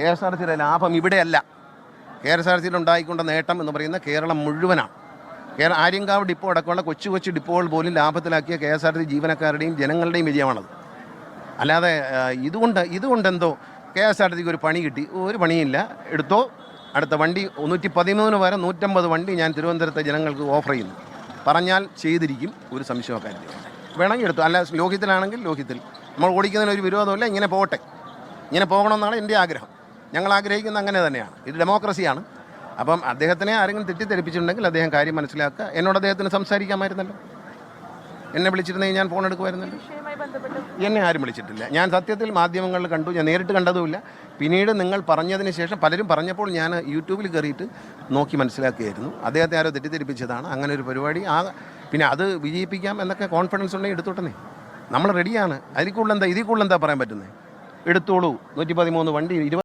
K S R സിയുടെ ലാഭം ഇവിടെയല്ല. കെ എസ് ആർ സിയിൽ ഉണ്ടായിക്കൊണ്ട നേട്ടം എന്ന് പറയുന്ന കേരളം മുഴുവനാണ്. കേരള ആര്യങ്കാവ് ഡിപ്പോ അടക്കമുള്ള കൊച്ചു കൊച്ചു ഡിപ്പോകൾ പോലും ലാഭത്തിലാക്കിയ കെ എസ് ആർ സി ജീവനക്കാരുടെയും ജനങ്ങളുടെയും വിജയമാണത്. അല്ലാതെ ഇതുകൊണ്ട് ഇതുകൊണ്ടെന്തോ കെ എസ് ആർ സിക്ക് ഒരു പണി കിട്ടി. ഒരു പണിയില്ല എടുത്തോ? അടുത്ത വണ്ടി നൂറ്റി പതിമൂന്ന് വരെ നൂറ്റമ്പത് വണ്ടി ഞാൻ തിരുവനന്തപുരത്തെ ജനങ്ങൾക്ക് ഓഫർ ചെയ്യുന്നു. പറഞ്ഞാൽ ചെയ്തിരിക്കും. ഒരു സംശയമൊക്കെ വേണമെങ്കിൽ എടുത്തു. അല്ല ലോഹിത്തിലാണെങ്കിൽ ലോഹിത്തിൽ നമ്മൾ ഓടിക്കുന്നതിന് ഒരു വിരോധമില്ല. ഇങ്ങനെ പോകട്ടെ. ഇങ്ങനെ പോകണമെന്നാണ് എന്റെ ആഗ്രഹം. ഞങ്ങൾ ആഗ്രഹിക്കുന്ന അങ്ങനെ തന്നെയാണ്. ഇത് ഡെമോക്രസിയാണ്. അപ്പം അദ്ദേഹത്തിനെ ആരെങ്കിലും തെറ്റിദ്ധരിപ്പിച്ചിട്ടുണ്ടെങ്കിൽ അദ്ദേഹം കാര്യം മനസ്സിലാക്കുക. എന്നോട് അദ്ദേഹത്തിന് സംസാരിക്കാമായിരുന്നല്ലോ. എന്നെ വിളിച്ചിരുന്നെങ്കിൽ ഞാൻ ഫോൺ എടുക്കുമായിരുന്നല്ലോ. എന്നെ ആരും വിളിച്ചിട്ടില്ല. ഞാൻ സത്യത്തിൽ മാധ്യമങ്ങളിൽ കണ്ടു. ഞാൻ നേരിട്ട് കണ്ടതുമില്ല. പിന്നീട് നിങ്ങൾ പറഞ്ഞതിന് ശേഷം പലരും പറഞ്ഞപ്പോൾ ഞാൻ യൂട്യൂബിൽ കയറിയിട്ട് നോക്കി മനസ്സിലാക്കിയായിരുന്നു. അദ്ദേഹത്തെ ആരോ തെറ്റിദ്ധരിപ്പിച്ചതാണ്. അങ്ങനെ ഒരു പരിപാടി. ആ പിന്നെ അത് വിജയിപ്പിക്കാം എന്നൊക്കെ കോൺഫിഡൻസ് ഉണ്ടെങ്കിൽ എടുത്തോട്ടെ നമ്മൾ റെഡിയാണ് അതിൽ കൂടുതൽ എന്താ ഇതിൽ കൂടുതൽ എന്താ പറയാൻ പറ്റുന്നത് എടുത്തോളൂ. നൂറ്റി പതിമൂന്ന് വണ്ടി ഇരുപത്